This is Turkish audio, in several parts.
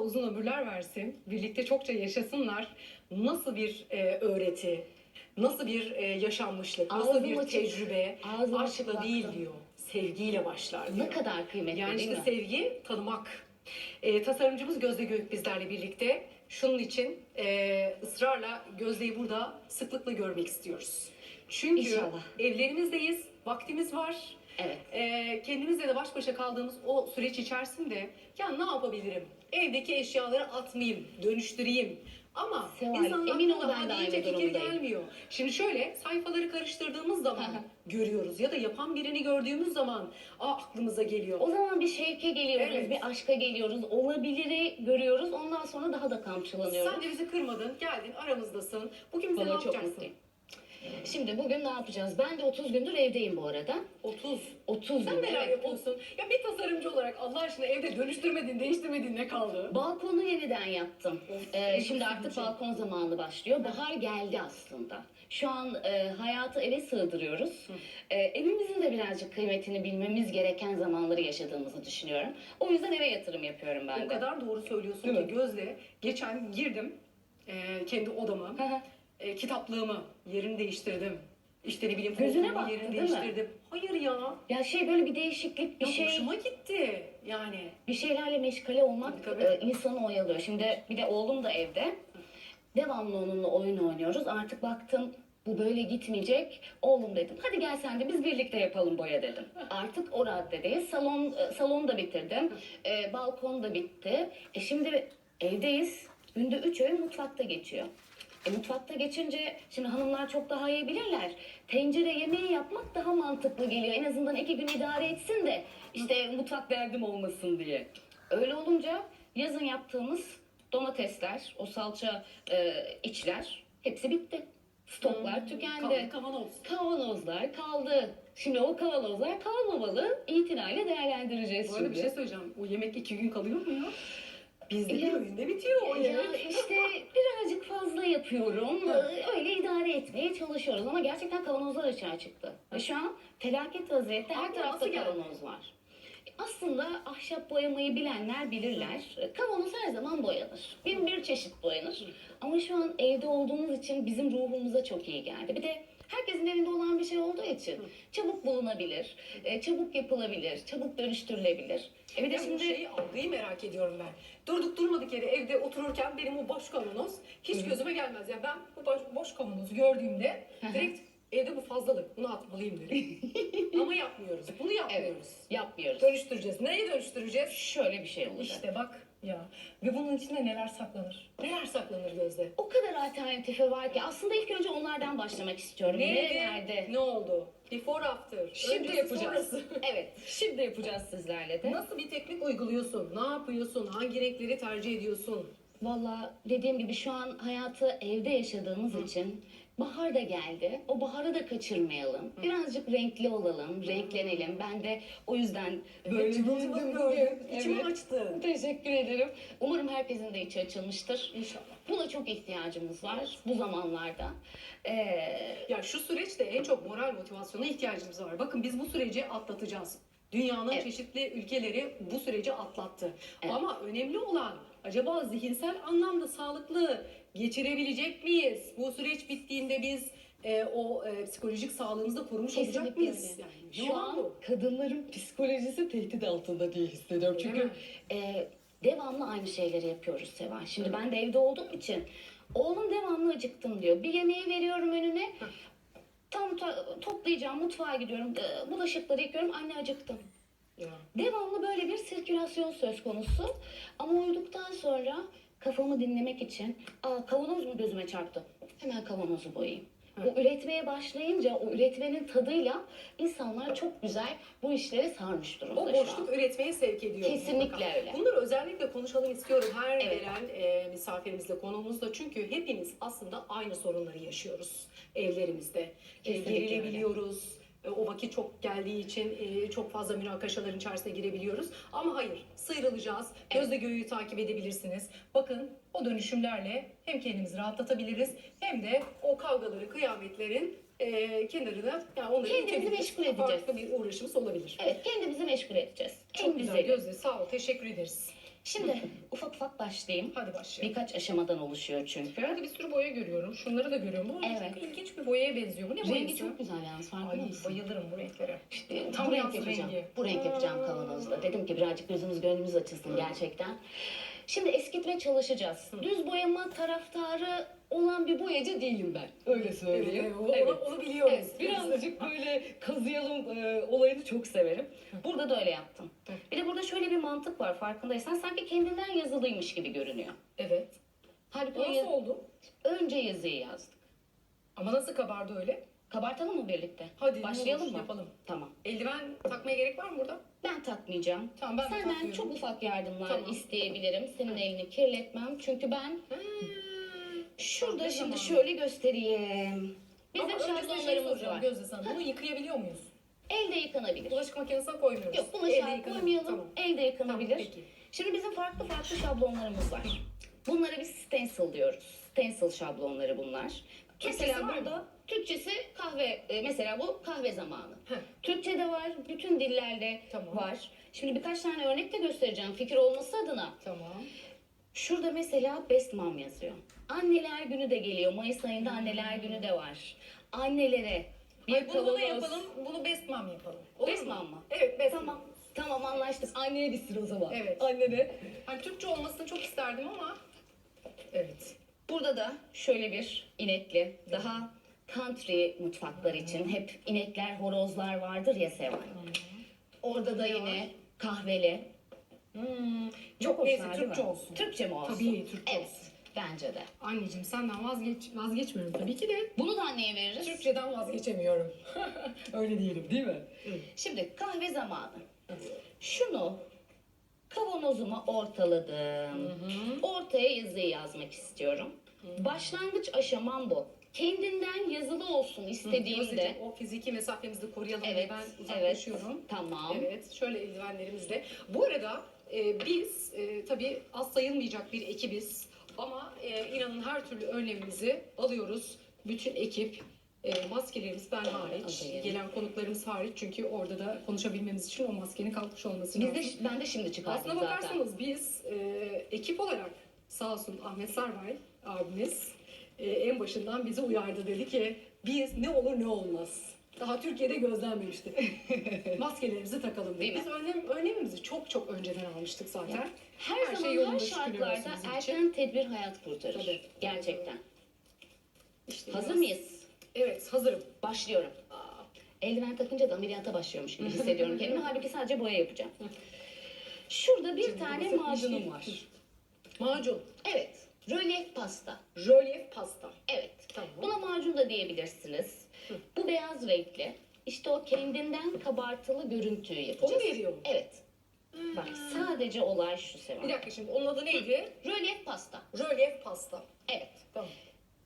uzun ömürler versin. Birlikte çokça yaşasınlar. Nasıl bir e, öğreti, nasıl bir e, yaşanmışlık, nasıl Ağzım bir açık. tecrübe. Ağzım açık Aşkla baktım. değil diyor. Sevgiyle başlar diyor. Ne kadar kıymetli Yani değil işte mi? sevgi tanımak. E, tasarımcımız Gözde Göğük bizlerle birlikte. Şunun için e, ısrarla Gözde'yi burada sıklıkla görmek istiyoruz. Çünkü İnşallah. evlerimizdeyiz, vaktimiz var. Evet. E, kendimizle de baş başa kaldığımız o süreç içerisinde ya ne yapabilirim? Evdeki eşyaları atmayayım, dönüştüreyim. Ama Seval, insanın emin ol ben de daha aynı fikir durumdayım. gelmiyor. Şimdi şöyle sayfaları karıştırdığımız zaman görüyoruz ya da yapan birini gördüğümüz zaman aa, aklımıza geliyor. O zaman bir şevke geliyoruz, Evet. bir aşka geliyoruz, olabiliri görüyoruz. Ondan sonra daha da kamçılanıyoruz. Sen de bizi kırmadın, geldin, aramızdasın. Bugün bize ne Vallahi çok yapacaksın? mutluyum. Şimdi bugün ne yapacağız? Ben de 30 gündür evdeyim bu arada. 30. 30 Sen gün. neler yapıyorsun? Ya bir tasarımcı olarak Allah aşkına evde dönüştürmedin, değiştirmedin ne kaldı? Balkonu yeniden yaptım. Ee, şimdi artık balkon zamanı başlıyor. Bahar geldi aslında. Şu an e, hayatı eve sığdırıyoruz. E, evimizin de birazcık kıymetini bilmemiz gereken zamanları yaşadığımızı düşünüyorum. O yüzden eve yatırım yapıyorum ben O de. kadar doğru söylüyorsun Değil ki mi? Gözde. Geçen girdim e, kendi odama. E, kitaplığımı yerini değiştirdim. İşte ne bileyim Gözüne koltuğumun baktı, yerini değil mi? değiştirdim. Hayır ya. ya şey böyle bir değişiklik, bir ya şey hoşuma gitti. Yani. bir şeylerle meşgale olmak Tabii, tabii. e, insanı oyalıyor. Şimdi bir de oğlum da evde. Devamlı onunla oyun oynuyoruz. Artık baktım bu böyle gitmeyecek. Oğlum dedim hadi gel sen de biz birlikte yapalım boya dedim. Artık o raddedeyiz. Salon, e, salonu da bitirdim. E, balkon da bitti. E şimdi evdeyiz. Günde üç öğün mutfakta geçiyor. E, mutfakta geçince şimdi hanımlar çok daha iyi bilirler. Tencere yemeği yapmak daha mantıklı geliyor. En azından iki gün idare etsin de işte mutfak derdim olmasın diye. Öyle olunca yazın yaptığımız domatesler, o salça e, içler hepsi bitti. Stoklar Hmm, tükendi. Kav- Kavanoz. Kavanozlar kaldı. Şimdi o kavanozlar kalmamalı. İtinayla değerlendireceğiz Bu arada şimdi. bir şey söyleyeceğim. O yemek iki gün kalıyor mu ya? Bizde bir Ya- öğünde bitiyor o Ya yemek. işte birazcık fazla yapıyorum. Öyle idare etmeye çalışıyoruz ama gerçekten kavanozlar açığa çıktı. Ve şu an felaket vaziyette her tarafta kavanoz var. Aslında ahşap boyamayı bilenler bilirler. Kavanoz her zaman boyanır. Bin bir çeşit boyanır. Ama şu an evde olduğumuz için bizim ruhumuza çok iyi geldi. Bir de herkesin evinde olan bir şey olduğu için çabuk bulunabilir, e, çabuk yapılabilir, çabuk dönüştürülebilir. E bir de Ya şimdi şeyi algıyı merak ediyorum ben. Durduk durmadık yere evde otururken benim o boş kavanoz hiç gözüme gelmez. Ya ben bu boş, boş kavanozu gördüğümde direkt evde bu fazlalık bunu atmalıyım derim. Ama yapmıyoruz. Bunu yapmıyoruz. yapmıyoruz. Dönüştüreceğiz. Neye dönüştüreceğiz? Şöyle bir şey olacak. İşte bak ya. Ve bunun içinde neler saklanır? Neler saklanır Gözde? O kadar alternatifi var ki aslında ilk önce onlardan başlamak istiyorum. Neydi? Ne oldu? Before after. Şimdi Öncesi, yapacağız. sonrası. evet, şimdi yapacağız sizlerle de. Nasıl bir teknik uyguluyorsun? Ne yapıyorsun? Hangi renkleri tercih ediyorsun? Valla dediğim gibi şu an hayatı evde yaşadığımız için bahar da geldi. O baharı da kaçırmayalım. Birazcık renkli olalım, renklenelim. Ben de o yüzden böyle cıvıl gördüm. İçimi Evet. açtı. Teşekkür ederim. Umarım herkesin de içi açılmıştır. İnşallah. Buna çok ihtiyacımız var bu zamanlarda. Ee, Ya şu süreçte en çok moral motivasyona ihtiyacımız var. Bakın biz bu süreci atlatacağız. Dünyanın Evet. çeşitli ülkeleri bu süreci atlattı. Evet. Ama önemli olan acaba zihinsel anlamda sağlıklı geçirebilecek miyiz? Bu süreç bittiğinde biz e, o e, psikolojik sağlığımızı korumuş olacak Kesinlikle mıyız? öyle. Yani, Şu an bu? kadınların psikolojisi tehdit altında diye hissediyorum. Çünkü e, devamlı aynı şeyleri yapıyoruz Seval. Şimdi ben de evde olduğum için oğlum devamlı acıktım diyor. Bir yemeği veriyorum önüne. Tam to- toplayacağım mutfağa gidiyorum. e, bulaşıkları yıkıyorum. Anne acıktım. Ya. Devamlı böyle bir sirkülasyon söz konusu. Ama uyuduktan sonra kafamı dinlemek için aa kavanoz mu gözüme çarptı? Hemen kavanozu boyayayım. O üretmeye başlayınca o üretmenin tadıyla insanlar çok güzel bu işleri sarmış durumda O şu an. boşluk üretmeye sevk ediyor. Kesinlikle mutlaka. öyle. Bunları özellikle konuşalım istiyorum her Evet. gelen e, misafirimizle konuğumuzla. Çünkü hepimiz aslında aynı sorunları yaşıyoruz evlerimizde. E, Kesinlikle gerilebiliyoruz. E, o vakit çok geldiği için e, çok fazla münakaşaların içerisine girebiliyoruz. Ama hayır, sıyrılacağız. Gözle göğü takip edebilirsiniz. Bakın o dönüşümlerle hem kendimizi rahatlatabiliriz hem de o kavgaları, kıyametlerin e, kenarına yani onları Kendimizi meşgul edeceğiz. Farklı bir uğraşımız olabilir. Evet kendimizi meşgul edeceğiz. Çok en güzel. Gözde sağ ol teşekkür ederiz. Şimdi ufak ufak başlayayım. Hadi başlayalım. Birkaç aşamadan oluşuyor çünkü. Burada bir sürü boya görüyorum. Şunları da görüyorum. Bu Evet. çok ilginç bir boyaya benziyor. Bu ne Rengi boyası? çok güzel yalnız farkında Ay mısın? bayılırım bu renklere. İşte Tam bu renk yapacağım. rengi. Bu renk yapacağım kavanozda. Dedim ki birazcık gözümüz gönlümüz açılsın gerçekten. Şimdi eskitmeye çalışacağız. Düz boyama taraftarı olan bir boyacı değilim ben. Öyle söyleyeyim. Evet, onu, Evet. onu biliyoruz. Evet, birazcık böyle kazıyalım e, olayını çok severim. Burada da öyle yaptım. Bir de burada şöyle bir mantık var farkındaysan. Sanki kendinden yazılıymış gibi görünüyor. Evet. Halbuki nasıl oldu? önce yazıyı yazdık. Ama nasıl kabardı öyle? Kabartalım mı birlikte? Hadi Başlayalım olur, mı? Yapalım. Tamam. Eldiven takmaya gerek var mı burada? Ben takmayacağım. Tamam ben de Senden takmıyorum. çok ufak yardımlar Tamam. isteyebilirim. Senin elini kirletmem. Çünkü ben Hmm. şurada Ne şimdi zaman? şöyle göstereyim. Bizim Ama şey şablonlarımız soracağım var. Gözde sana. Bunu yıkayabiliyor muyuz? Elde yıkanabilir. Bulaşık makinesine koymuyoruz. Yok bunu Elde şart yıkanır. koymayalım. Tamam. Elde yıkanabilir. Tamam, peki. Şimdi bizim farklı farklı şablonlarımız var. Bunlara biz stencil diyoruz. Stencil şablonları bunlar. Mesela var mı? burada Türkçesi kahve, e, mesela bu kahve zamanı. Heh. Türkçe'de var, bütün dillerde Tamam. var. Şimdi birkaç tane örnek de göstereceğim fikir olması adına. Tamam. Şurada mesela Best Mom yazıyor. Anneler günü de geliyor. Mayıs ayında anneler günü de var. Annelere bir Ay, bunu da kavanoz- yapalım. Bunu best mom yapalım. Olur Best mu? Mom mı? Evet best Tamam. mom. Tamam anlaştık. Anneye gitsin o zaman. Evet. Annene. Hani Türkçe olmasını çok isterdim ama. Evet. Burada da şöyle bir inekli, daha country mutfaklar için hep inekler, horozlar vardır ya Seval. Orada da yine kahveli. Hmm. Çok Çok neyse Türkçe olsun. Türkçe mi olsun? Tabii Türkçe Evet, olsun. bence de. Anneciğim senden vazgeç vazgeçmiyorum tabii ki de. Bunu da anneye veririz. Türkçeden vazgeçemiyorum. Öyle diyelim değil mi? Şimdi kahve zamanı. Şunu kavanozuma ortaladım. Ortaya yazıyı yazmak istiyorum. Başlangıç aşamam bu. Kendinden yazılı olsun istediğimde. Gözdeciğim, o fiziki mesafemizi koruyalım diye Evet, ben evet. uzaklaşıyorum. Tamam. Evet, şöyle eldivenlerimizle. Bu arada e, biz e, tabii az sayılmayacak bir ekibiz ama e, inanın her türlü önlemimizi alıyoruz. Bütün ekip, e, maskelerimiz ben hariç, Alayım. gelen konuklarımız hariç çünkü orada da konuşabilmemiz için o maskenin kalkmış olması Biz lazım. de, ben de şimdi çıkarttım Aslına zaten. bakarsanız biz e, ekip olarak sağ olsun Ahmet Sarvay abimiz e, en başından bizi uyardı dedi ki biz ne olur ne olmaz. Daha Türkiye'de gözlenmemişti. Maskelerimizi takalım dedi. Değil mi? Biz önlem, önlemimizi çok çok önceden almıştık zaten. Her, Her şey zaman her şartlarda erken tedbir hayat kurtarır. Tabii. Gerçekten. İşte Hazır biraz- mıyız? Evet hazırım. Başlıyorum. Aa, Eldiven takınca da ameliyata başlıyormuş gibi hissediyorum kendimi. Halbuki sadece boya yapacağım. Şurada bir Şimdi tane macunum var. Macun, Evet. Rölyef pasta. rölyef pasta. Evet. Tamam. Buna macun da diyebilirsiniz. Bu beyaz renkli. İşte o kendinden kabartılı görüntüyü yapacağız. Onu veriyor mu? Evet. Bak sadece olay şu Bir Seval. dakika şimdi onun adı neydi? Rölyef pasta. Rölyef pasta. Evet. Tamam.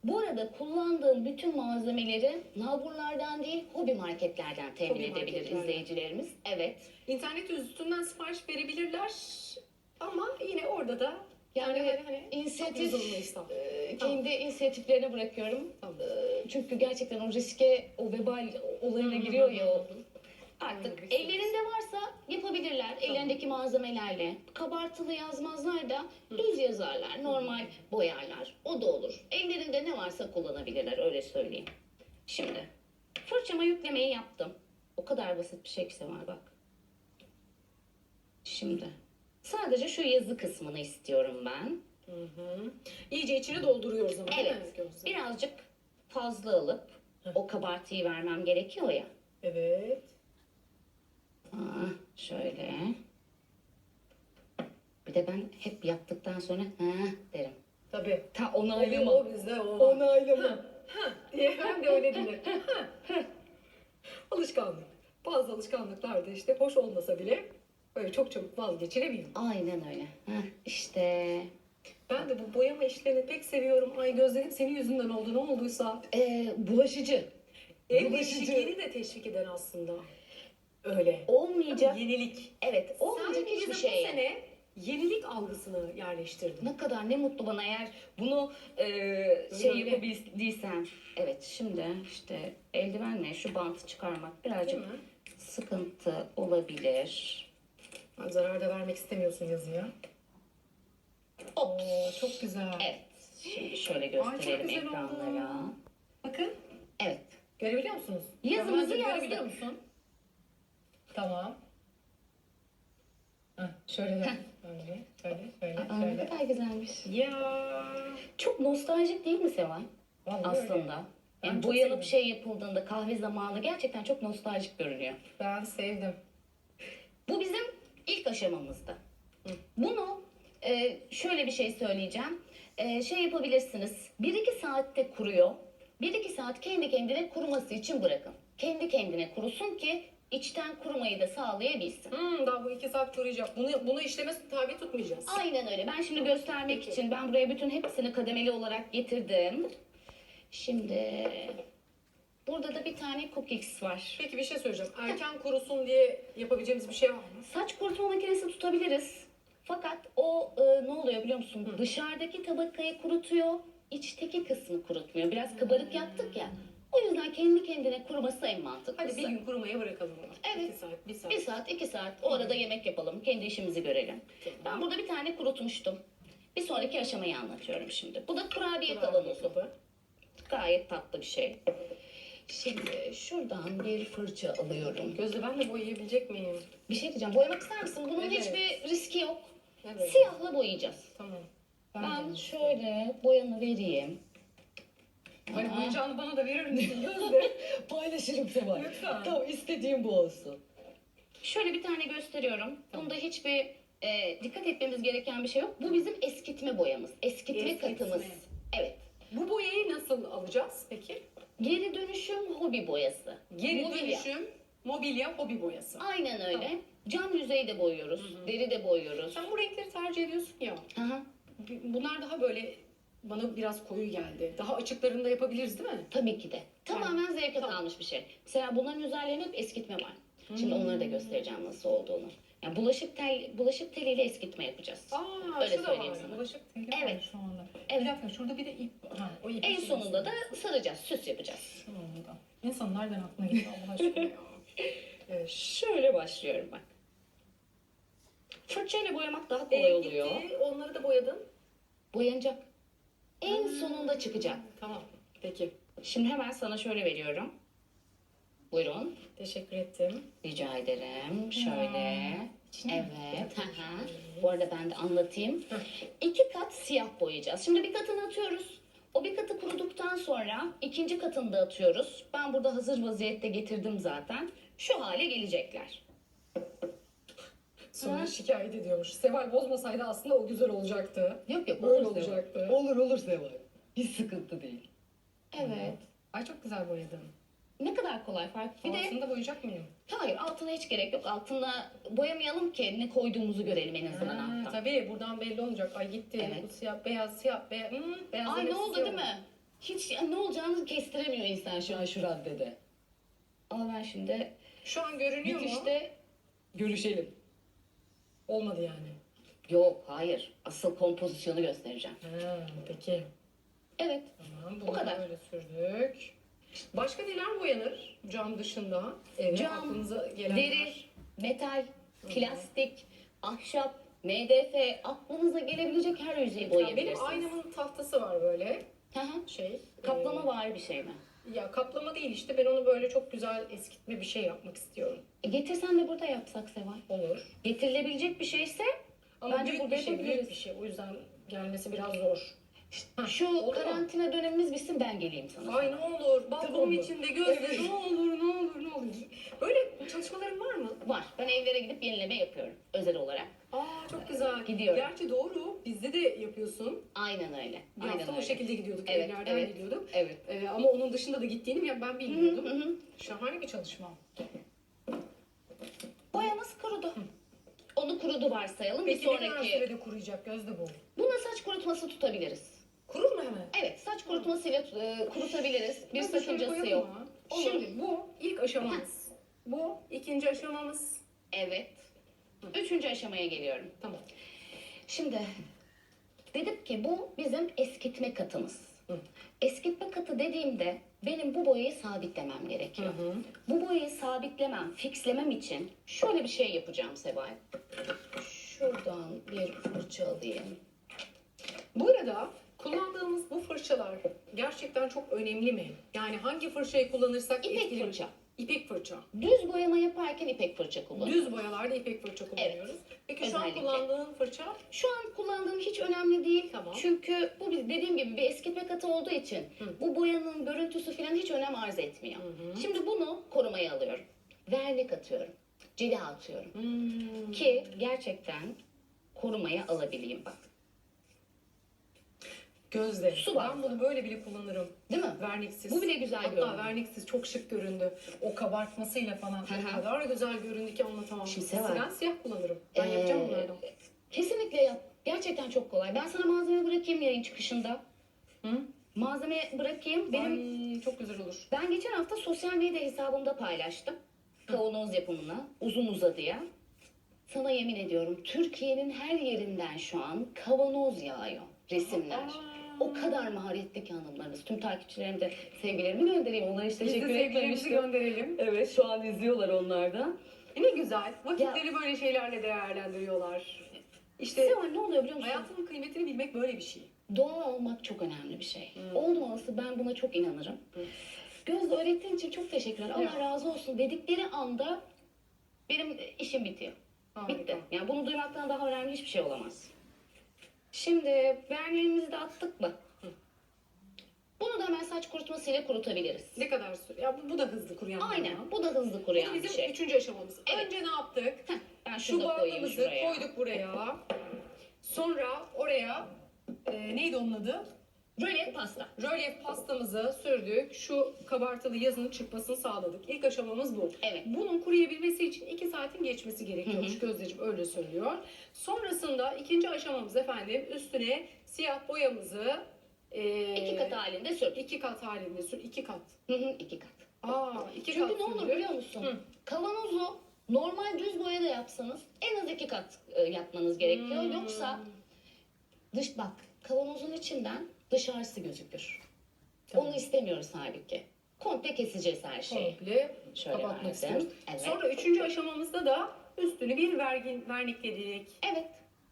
Bu arada kullandığım bütün malzemeleri nalburlardan değil hobi marketlerden temin Hobi edebilir marketlerden. izleyicilerimiz. Evet. İnternet üstünden sipariş verebilirler ama yine orada da yani, Yani hani, inisiyatif, yazılımıysa. Ee, Tamam. kendi inisiyatiflerine bırakıyorum. Tamam. Ee, Çünkü gerçekten o riske, o vebal olayına giriyor ya o. Artık ellerinde varsa yapabilirler. Ellerindeki malzemelerle. Kabartılı yazmazlar da düz yazarlar. Normal boyarlar. O da olur. Ellerinde ne varsa kullanabilirler. Öyle söyleyeyim. Şimdi fırçama yüklemeyi yaptım. O kadar basit bir şey ki var bak. Şimdi sadece şu yazı kısmını istiyorum ben. Hı hı. İyice içine dolduruyoruz ama değil mi Evet. Gözde? Birazcık fazla alıp o kabartıyı vermem gerekiyor ya. Evet. Aa, şöyle. Bir de ben hep yaptıktan sonra ha derim. Tabii. Ta Oluyor onaylama. o bizde o. var. Onaylama. diye ben de öyle ha. Alışkanlık. Bazı alışkanlıklar da işte hoş olmasa bile böyle çok çabuk vazgeçilemiyor. Aynen öyle. Heh, işte Ben de bu boyama işlerini pek seviyorum. Ay gözlerim senin yüzünden oldu ne olduysa. ee, bulaşıcı. El Bulaşıcı. değişikliğini de teşvik eden aslında. Öyle. Olmayacak. Yenilik. Evet, olmayacak Sen hiçbir bize şey. bu sene yenilik algısını yerleştirdin. Ne kadar ne mutlu bana eğer bunu e, şey öyle. yapabildiysem. Evet şimdi işte eldivenle şu bantı çıkarmak Değil birazcık mi? sıkıntı olabilir. Zarar da vermek istemiyorsun yazıya. Oo, çok güzel. Evet. Şimdi şöyle gösterelim oldu. ekranlara. Bakın. Evet. Görebiliyor musunuz? Yazımızı yazdık. Musun? Tamam. Heh, şöyle de. Böyle, şöyle, şöyle, Aa, ne şöyle. kadar güzelmiş. Ya. Çok nostaljik değil mi Seval? Vallahi Aslında. öyle. Yani boyanıp sevdim. şey yapıldığında kahve zamanı gerçekten çok nostaljik görünüyor. Ben sevdim. Bu ilk aşamamızda. Hı. Bunu e, şöyle bir şey söyleyeceğim. E, şey yapabilirsiniz. 1-2 saatte kuruyor. 1-2 saat kendi kendine kuruması için bırakın. Kendi kendine kurusun ki içten kurumayı da sağlayabilsin. Hmm, daha bu iki saat koruyacak. Bunu, bunu işleme tabi tutmayacağız. Aynen öyle. Ben şimdi göstermek Peki. için ben buraya bütün hepsini kademeli olarak getirdim. Şimdi burada da bir tane cookies var. Peki bir şey söyleyeceğim. Erken kurusun diye yapabileceğimiz bir şey var mı? Saç kurutma makinesi tutabiliriz. Fakat o e, ne oluyor biliyor musun? Dışarıdaki tabakayı kurutuyor, içteki kısmı kurutmuyor. Biraz kabarık yaptık ya. O yüzden kendi kendine kuruması en mantıklısı. Hadi bir gün kurumaya bırakalım onu. Evet. İki saat, bir saat. Bir saat, iki saat. O arada yemek yapalım. Kendi işimizi görelim. Ben burada bir tane kurutmuştum. Bir sonraki aşamayı anlatıyorum şimdi. Bu da kurabiye kavanozu. Gayet tatlı bir şey. Şimdi şuradan bir fırça alıyorum. Gözde ben de boyayabilecek miyim? Bir şey diyeceğim. Boyamak ister misin? Bunun Evet. hiçbir riski yok. Evet. Siyahla boyayacağız. Tamam. Ben şöyle boyanı vereyim. Hani Aa. boyayacağını bana da verir misin Gözde? Paylaşırım Seval. Lütfen. Tamam istediğim bu olsun. Şöyle bir tane gösteriyorum. Bunda hiçbir e, dikkat etmemiz gereken bir şey yok. Bu bizim eskitme boyamız. Eskitme, Eskitme. katımız. Evet. Bu boyayı nasıl alacağız peki? Geri dönüşüm hobi boyası. Geri Mobilya. dönüşüm, mobilya, hobi boyası. Aynen öyle. Cam yüzeyi de boyuyoruz. Deri de boyuyoruz. Sen bu renkleri tercih ediyorsun ya. Aha, Bunlar daha böyle bana biraz koyu geldi. Daha açıklarını da yapabiliriz değil mi? tabii ki de. Tamamen zevke Tamam. kalmış bir şey. Mesela bunların üzerlerinde hep eskitme var. Şimdi Hmm. onları da göstereceğim nasıl olduğunu. Yani bulaşık tel bulaşık teliyle eskitme yapacağız. Aa, Öyle şu da söyleyeyim var. sana. Bulaşık teli Evet. var şu anda. Evet. Bir dakika şurada bir de ip. Ha, o En sonunda da saracağız, süs yapacağız. Anda. İnsan nereden aklına geliyor Allah aşkına ya. Evet. Şöyle başlıyorum bak. Fırçayla boyamak daha kolay Ee, oluyor. gitti, Onları da boyadın. Boyanacak. En sonunda çıkacak. Tamam. Peki. Şimdi hemen sana şöyle veriyorum. Buyurun. Teşekkür ettim. Rica ederim. Şöyle. İçine mi? Evet. hı hı. Bu arada ben de anlatayım. İki kat siyah boyayacağız. Şimdi bir katını atıyoruz. O bir katı kuruduktan sonra ikinci katını da atıyoruz. Ben burada hazır vaziyette getirdim zaten. Şu hale gelecekler. Sonra Ha. şikayet ediyormuş. Seval bozmasaydı aslında o güzel olacaktı. Yok yok Böyle olur olacaktı. Olur olur Seval. Hiç sıkıntı değil. Evet. Ay çok güzel boyadın. Ne kadar kolay fark. Bir de Aslında boyayacak mıyım? hayır altına hiç gerek yok. Altına boyamayalım ki ne koyduğumuzu görelim en azından Ha, altta. tabii buradan belli olacak. Ay gitti. Evet. Bu siyah, beyaz, siyah, beyaz. Hmm, beyaz Ay ne oldu değil mi? Hiç ya, ne olacağını kestiremiyor insan şu an şu raddede. Ama ben şimdi Şu an görünüyor mu? bitişte görüşelim. Olmadı yani. Yok hayır. Asıl kompozisyonu göstereceğim. Ha, peki. Evet. Tamam, bunu Bu kadar. böyle sürdük. Başka neler boyanır cam dışında? Eve Cam, aklınıza gelenler. Deri, metal, plastik, ahşap, MDF aklınıza gelebilecek her yüzeyi Ya benim boyayabilirsiniz. aynamın tahtası var böyle. Hı hı. Şey. Kaplama var bir şey mi? e, ya kaplama değil işte ben onu böyle çok güzel eskitme bir şey yapmak istiyorum. E, getirsen de burada yapsak Seval. Olur. Getirilebilecek bir şeyse Ama Bence büyük burada bir şey, büyük yapabiliriz. bir şey. O yüzden gelmesi biraz zor. Hah, şu olur mu? karantina dönemimiz bitsin ben geleyim sana. Ay ne olur, balkonun mı? içinde gözle ne olur, ne olur, ne olur. Böyle çalışmaların var mı? Var. Ben evlere gidip yenileme yapıyorum özel olarak. Aa çok güzel. Gidiyorum. Gerçi doğru, bizde de yapıyorsun. Aynen öyle. Bir Aynen hafta o öyle. şekilde gidiyorduk, Evet, evlerden evet. gidiyorduk. Evet. Ee, ama onun dışında da gittiğini ya ben Hı hı, bilmiyordum. hı hı. Şahane bir çalışma. Boyamız kurudu. Onu kurudu varsayalım. Peki bir ne kadar sonraki. sürede kuruyacak gözde bu? Buna saç kurutması tutabiliriz. Kurur mu hemen? Evet, saç kurutmasıyla e, kurutabiliriz. Bir şöyle sakıncası koyalım yok. mı? Olur. Şimdi bu ilk aşamamız. Bu ikinci aşamamız. Evet. Üçüncü aşamaya geliyorum. Tamam. Şimdi dedik ki bu bizim eskitme katımız. Hı. Eskitme katı dediğimde benim bu boyayı sabitlemem gerekiyor. hı. Bu boyayı sabitlemem, fixlemem için şöyle bir şey yapacağım Sebay. Şuradan bir fırça alayım. arada kullandığımız bu fırçalar gerçekten çok önemli mi? Yani hangi fırçayı kullanırsak İpek etkili fırça. İpek fırça. Düz boyama yaparken ipek fırça kullanıyorum. Düz boyalarda ipek fırça kullanıyoruz. Peki şu an Özellikle. kullandığın fırça Şu an kullandığım hiç önemli değil. Tamam. Çünkü bu bir- dediğim gibi bir eskitme katı olduğu için Hı. bu boyanın görüntüsü falan hiç önem arz etmiyor. Şimdi bunu korumaya alıyorum. Vernik atıyorum. Cila atıyorum. Hmm. Ki gerçekten korumaya alabileyim bak. Gözde. Su ben bunu böyle bile kullanırım. Değil mi? Verniksiz. Bu bile güzel Hatta görünüyor. verniksiz çok şık göründü. O kabartmasıyla falan o kadar güzel göründü ki anlatamam. Şimdi. Ben siyah kullanırım. Ben Ee, yapacağım bunlardan. Kesinlikle yap. Gerçekten çok kolay. Ben sana malzeme bırakayım yayın çıkışında. Hı? Malzeme bırakayım. Benim Ay, çok güzel olur. Ben geçen hafta sosyal medya hesabımda paylaştım. Kavanoz yapımını uzun uzadıya. Sana yemin ediyorum Türkiye'nin her yerinden şu an kavanoz yağıyor resimler. Aa. O kadar maharetli ki hanımlarınız. Tüm takipçilerime de sevgilerimi göndereyim. Onlara hiç Biz de teşekkür sevgilerimizi etmemiştim. gönderelim. Evet şu an izliyorlar onlar da. E ne güzel. Vakitleri böyle şeylerle değerlendiriyorlar. İşte Seval ne oluyor biliyor musun? hayatın kıymetini bilmek böyle bir şey. Doğa olmak çok önemli bir şey. Hmm. Oldum olası ben buna çok inanırım. Hı. Gözde öğrettiğin için çok teşekkürler. Allah razı olsun dedikleri anda benim işim bitiyor. Harika. Bitti. Yani bunu duymaktan daha önemli hiçbir şey olamaz. Şimdi verniğimizi de attık mı? Bunu da hemen saç kurutmasıyla kurutabiliriz. Ne kadar süre? Ya bu, bu da hızlı kuruyan bir Aynen. Bu da hızlı Bu kuruyan bir bizim şey. üçüncü aşamamız. Evet. Önce ne yaptık? Heh, ben Şu bandımızı koyduk buraya. Sonra oraya e, neydi onun adı? Rölyef pasta. Rölyef pastamızı sürdük. Şu kabartılı yazının çıkmasını sağladık. İlk aşamamız bu. Evet. Bunun kuruyabilmesi için 2 saatin geçmesi gerekiyormuş. Gözdeciğim öyle söylüyor. Sonrasında ikinci aşamamız efendim üstüne siyah boyamızı e, İki kat halinde sür. iki kat halinde sür. iki kat. Hı hı, iki kat. Aa, iki Çünkü kat ne olur sürdük. biliyor musun? Hı. Kavanozu normal düz boya da yapsanız en az iki kat e, yapmanız gerekiyor. Hmm. Yoksa dış bak kavanozun içinden dışarısı gözükür. Tamam. Onu istemiyoruz halbuki. Komple keseceğiz her şeyi. komple Şöyle kapatmak istiyoruz. Evet. Sonra üçüncü aşamamızda da üstünü bir vergin, vernikledik. Evet.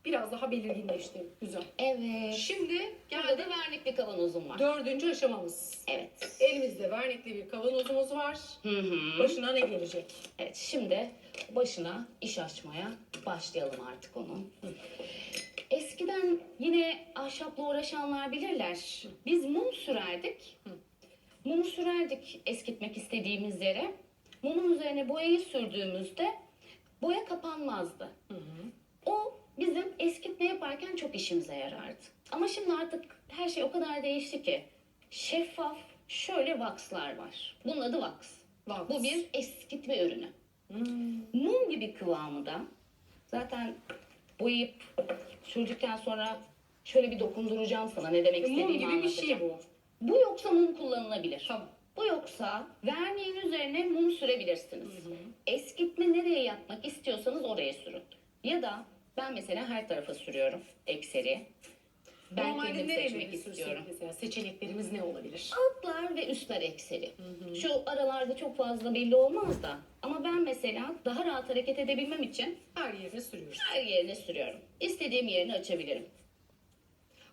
Biraz daha belirginleşti. Güzel. Evet. Şimdi Burada geldik da vernikli kavanozum var. dördüncü aşamamız. Evet. Elimizde vernikli bir kavanozumuz var. Hı hı. Başına ne gelecek? Evet şimdi başına iş açmaya başlayalım artık onun. Eskiden yine ahşapla uğraşanlar bilirler. Biz mum sürerdik. Mumu sürerdik eskitmek istediğimiz yere. Mumun üzerine boyayı sürdüğümüzde boya kapanmazdı. Hı hı. O bizim eskitme yaparken çok işimize yarardı. Ama şimdi artık her şey o kadar değişti ki şeffaf şöyle waxlar var. Bunun adı wax. Wax. Bu bir eskitme ürünü. Hmm. Mum gibi kıvamı da zaten boyayıp sürdükten sonra şöyle bir dokunduracağım sana ne demek istediğimi Mum gibi bir şey bu. Bu yoksa mum kullanılabilir. Tamam. Bu yoksa verniğin üzerine mum sürebilirsiniz. Hı hı. Eskitme nereye yapmak istiyorsanız oraya sürün. Ya da ben mesela her tarafa sürüyorum ekseri. Ben Normalde kendim nereye seçmek istiyorum. mesela seçeneklerimiz ne olabilir? Altlar ve üstler ekseri. Şu aralarda çok fazla belli olmaz da. Ama ben mesela daha rahat hareket edebilmem için Her yerine sürüyoruz. her yerine sürüyorum. İstediğim yerini açabilirim.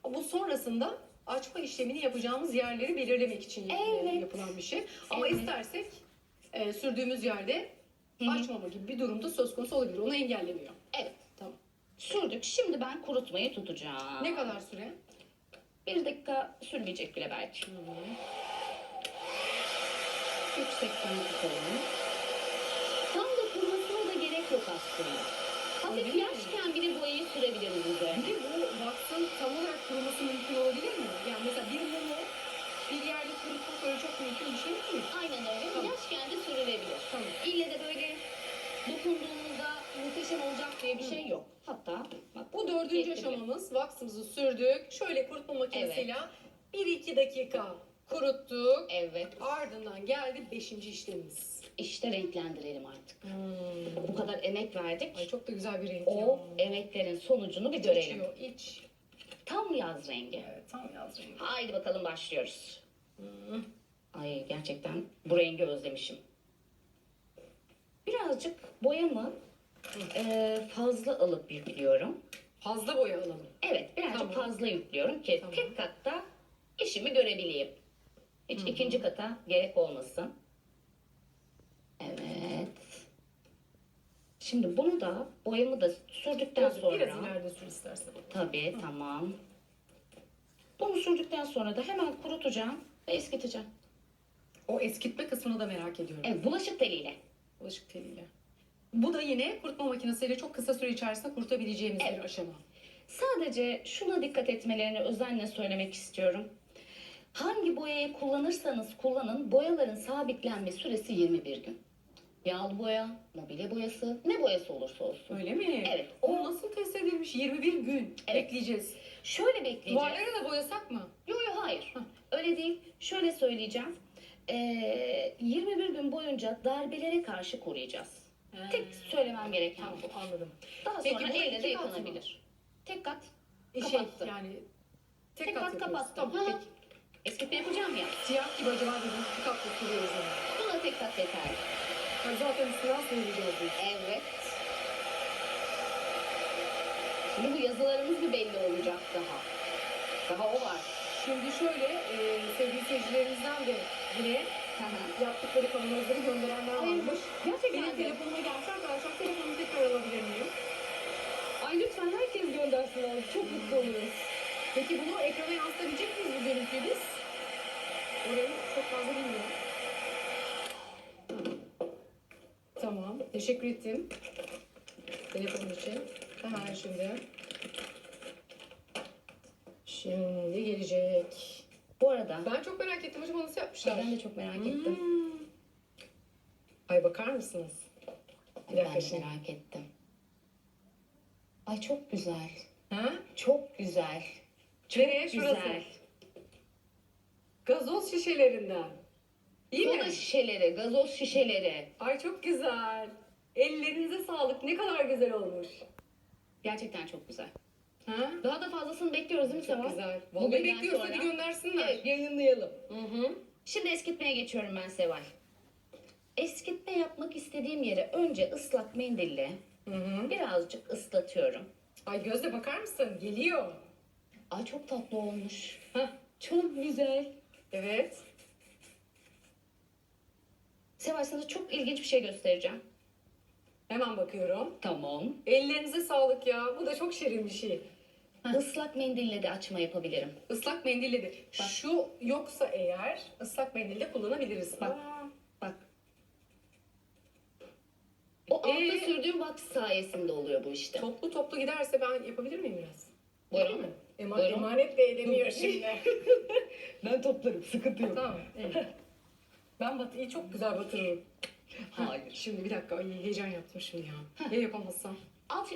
Bu sonrasında açma işlemini yapacağımız yerleri belirlemek için Evet. yapılan bir şey. Ama Evet. istersek e, sürdüğümüz yerde Hı hı. açmama gibi bir durumda söz konusu olabilir. Onu engellemiyor. Evet. Sürdük. Şimdi ben kurutmayı tutacağım. Ne kadar süre? Bir dakika sürmeyecek bile belki. Yüksekten tutalım. Tam da kurumasına da gerek yok aslında. Hafif mi? yaşken bile boyayı sürebiliriz üzerine. Bir de bu vaksın tam olarak kuruması mümkün olabilir mi? Yani mesela bir mumu bir yerde kurutmak öyle çok mümkün bir şey değil. Aynen öyle. Tamam. Yaşken de sürülebilir. Tamam. İlle de böyle dokunduğumuzda muhteşem olacak diye bir şey yok. Hatta bak Bu dördüncü aşamamız. Vaksımızı sürdük. Şöyle kurutma makinesiyle 1-2 dakika kuruttuk. Evet. Ardından geldi beşinci işlemimiz. İşte renklendirelim artık. Bu kadar emek verdik. Ay çok da güzel bir renk O ya. emeklerin sonucunu bir görelim. İçiyor, iç. Tam yaz rengi. Evet, tam yaz rengi. Haydi bakalım başlıyoruz. Hmm. Ay gerçekten bu rengi özlemişim. Birazcık boyamı e, fazla alıp yüklüyorum. Fazla boya alalım. Evet birazcık Tamam. fazla yüklüyorum ki Tamam. tek katta işimi görebileyim. Hiç ikinci kata gerek olmasın. Evet. Şimdi bunu da boyamı da sürdükten Biraz, sonra biraz ileride sür istersen. tabii tamam. Bunu sürdükten sonra da hemen kurutacağım ve eskiteceğim. O eskitme kısmını da merak ediyorum. Evet bulaşık teliyle. Bulaşık teliyle. Bu da yine kurutma makinesiyle çok kısa süre içerisinde kurutabileceğimiz bir Evet. aşama. Sadece şuna dikkat etmelerini özenle söylemek istiyorum. Hangi boyayı kullanırsanız kullanın boyaların sabitlenme süresi 21 gün. Yağlı boya, mobilya boyası, ne boyası olursa olsun. Öyle mi? Evet. O nasıl test edilmiş? 21 gün Evet. bekleyeceğiz. Şöyle bekleyeceğiz. Duvarları da boyasak mı? Yok yok hayır. Öyle değil. Şöyle söyleyeceğim. Ee, 21 gün boyunca darbelere karşı koruyacağız. Tek söylemem gereken Tamam, bu. anladım. Daha Peki sonra elle de kat yıkanabilir. Tek kat. E şey Kapattı. yani tek, Tek kat, kat kapattım. Tamam peki. Eskitme yapacağım ya. Siyah gibi acaba dedim iki katlı sürüyoruz yani. Buna tek kat yeterli. Ha, zaten sıyıracağız biz. Evet. Şimdi bu yazılarımız bir belli olacak daha. Daha o var. Şimdi şöyle e, sevgili seyircilerimizden de yine yaptıkları kavanozları gönderenler Ay, varmış. gerçekten Benim telefonuma gelse arkadaşlar telefonumu tekrar alabilir miyim? Ay lütfen herkes göndersin abi. Çok mutlu oluyoruz. Peki bunu ekrana yansıtabilecek miyiz bu görüntüyü biz? Orayı çok fazla bilmiyorum. Tamam, teşekkür ettim. Telefon için. Hemen şimdi. Şimdi gelecek. Bu arada Ben çok merak ettim acaba nasıl yapmışlar? ben de çok merak ettim. Hmm. Ay bakar mısınız? Bir Ben dakika de şimdi. merak ettim. Ay çok güzel. Ha? Çok güzel. Nereye? Şurası. Güzel. Gazoz şişelerinden. İyi mi? Soda şişeleri, gazoz şişeleri. Ay çok güzel. Ellerinize sağlık. Ne kadar güzel olmuş. Gerçekten çok güzel. Ha? Daha da fazlasını bekliyoruz değil mi Seval? güzel. Vallahi Bugünden bekliyoruz sonra- hadi göndersinler. Evet yayınlayalım. Hı hı. Şimdi eskitmeye geçiyorum ben Seval. Eskitme yapmak istediğim yere önce ıslak mendille Hı hı. birazcık ıslatıyorum. Ay Gözde bakar mısın? Geliyor. Ay çok tatlı olmuş. Hah. Çok güzel. Evet. Seval sana çok ilginç bir şey göstereceğim. Hemen bakıyorum. Tamam. Ellerinize sağlık ya. Bu da çok şirin bir şey. Islak mendille de açma yapabilirim. Islak mendille de. Şu yoksa eğer ıslak mendil de kullanabiliriz. Bak. Aa, Bak. O altta Ee? sürdüğüm wax sayesinde oluyor bu işte. Toplu toplu giderse ben yapabilir miyim biraz? Buyurun. Değil mi? Ema- Buyurun. emanet de edemiyor şimdi. Ben toplarım. Sıkıntı yok. tamam. Evet. Ben bat iyi çok güzel batırırım. Hayır. Şimdi bir dakika ay heyecan yaptım şimdi ya. Ya yapamazsam?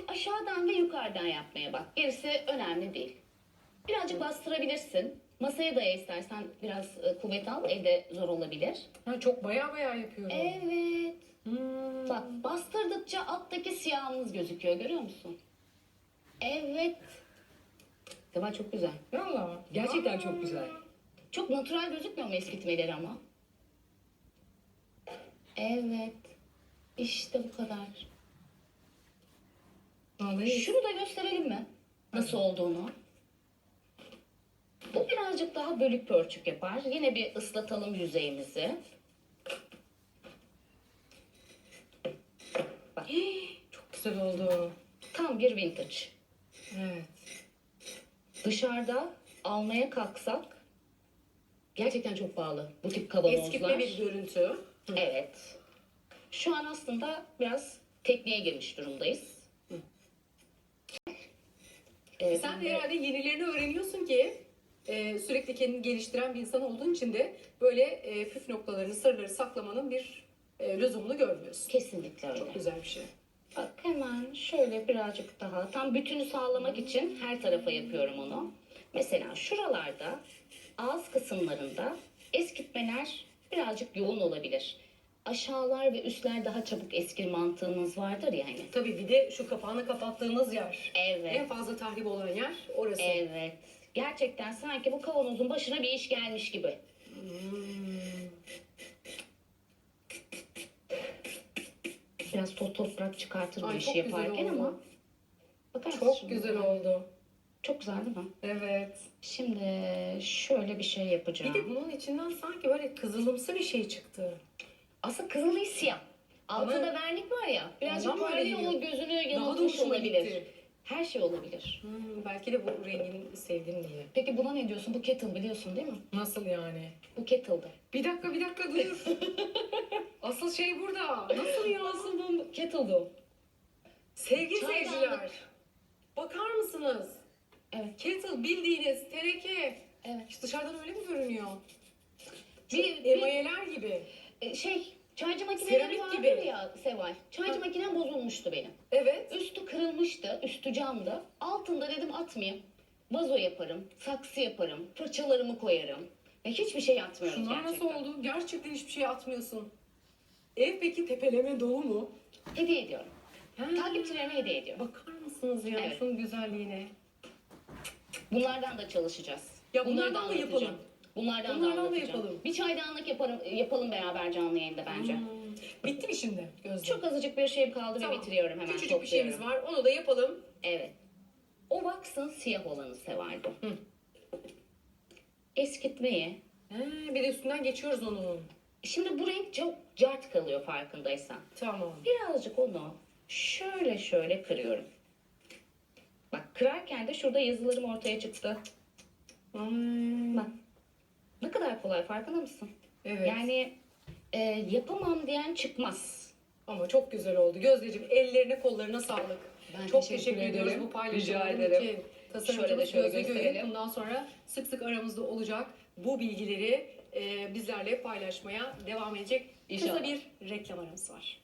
Aşağıdan ve yukarıdan yapmaya bak. Gerisi önemli değil. Birazcık bastırabilirsin. Masaya daya istersen biraz e, kuvvet al. Evde zor olabilir. Ha, çok baya baya yapıyorum. Evet. Hmm. Bak bastırdıkça alttaki siyahımız gözüküyor. Görüyor musun? Evet. Tamam çok güzel. Valla. Gerçekten çok güzel. Çok natural gözükmüyor mu eskitmeleri ama? Evet. İşte bu kadar. Vallahi Şunu da gösterelim mi? Nasıl olduğunu. Bu birazcık daha bölük pörçük yapar. Yine bir ıslatalım yüzeyimizi. Bak, çok güzel oldu. tam bir vintage. Evet. Dışarıda almaya kalksak gerçekten çok pahalı bu tip kavanozlar. Eskitme bir görüntü. Evet. Şu an aslında biraz tekniğe girmiş durumdayız. Ee, Sen herhalde yenilerini öğreniyorsun ki e, sürekli kendini geliştiren bir insan olduğun için de böyle e, püf noktalarını, sırları saklamanın bir e, lüzumunu görmüyorsun. kesinlikle öyle. Çok güzel bir şey. Bak hemen şöyle birazcık daha tam bütünü sağlamak için her tarafa yapıyorum onu. Mesela şuralarda ağız kısımlarında eskitmeler birazcık yoğun olabilir. Aşağılar ve üstler daha çabuk eskir mantığınız vardır ya hani. Tabii bir de şu kapağını kapattığımız yer. En Evet. fazla tahrip olan yer orası. Evet. Gerçekten sanki bu kavanozun başına bir iş gelmiş gibi. Hmm. Biraz toz toprak çıkartır bu Ay, işi çok güzel yaparken ama Bakar Çok şimdi? güzel oldu. Çok güzel değil mi? Evet. Şimdi şöyle bir şey Bir yapacağım. de bunun içinden sanki böyle kızılımsı bir şey çıktı. Aslında kızılı siyah. Altında Ama- vernik var ya. Birazcık Ondan mı öyle onun gözünü Daha da yanıltmış hoşuma olabilir. gitti. Her şey olabilir. Hmm, belki de bu rengini sevdim diye. Peki buna ne diyorsun? Bu kettle biliyorsun değil mi? Nasıl yani? Bu kettle'dı. Bir dakika bir dakika dur. Asıl şey burada. Nasıl ya? Nasıl bu kettle'dı o? Sevgili Çaydanlık. seyirciler. Bakar mısınız? Evet. Kettle bildiğiniz teneke. Evet. İşte dışarıdan öyle mi görünüyor? Bir, bir Emayeler gibi. E, şey çaycı makineleri Seramik vardır gibi. ya Seval. Çaycı makinem bozulmuştu benim. Evet. Üstü kırılmıştı, üstü camdı. Altında dedim atmayayım. Vazo yaparım, saksı yaparım, fırçalarımı koyarım. Ve hiçbir şey atmıyorum Şunlar gerçekten. nasıl oldu? Gerçekten hiçbir şey atmıyorsun. Ev peki tepeleme dolu mu? Hediye ediyorum. Ha. Takipçilerime hediye ediyorum. Bakar mısınız ya Evet. şunun güzelliğine? Bunlardan da çalışacağız. Ya bunlardan da yapalım. Bunlardan, Bunlardan da da anlatacağım. yapalım. Bir çaydanlık yaparım, yapalım beraber canlı yayında bence. Hmm. Bitti mi şimdi Gözde? Çok azıcık bir şeyim kaldı Tamam. ve bitiriyorum hemen Küçücük bir topluyorum. şeyimiz var. Onu da yapalım. Evet. O vaksın siyah olanı severdi. Hı. Eskitmeyi. He, bir de üstünden geçiyoruz onun. Şimdi bu renk çok cart kalıyor farkındaysan. Tamam. Birazcık onu şöyle şöyle kırıyorum. Bak kırarken de şurada yazılarım ortaya çıktı. Bak. Ne kadar kolay farkında mısın? Evet. Yani e, yapamam diyen çıkmaz. Ama çok güzel oldu. Gözdeciğim ellerine kollarına sağlık. Ben çok teşekkür teşekkür, ediyoruz ederim. bu paylaşımların Rica ederim. Şöyle de şöyle Gözde bundan sonra sık sık aramızda olacak. Bu bilgileri e, bizlerle paylaşmaya devam edecek. Kısa İnşallah. bir reklam aramız var.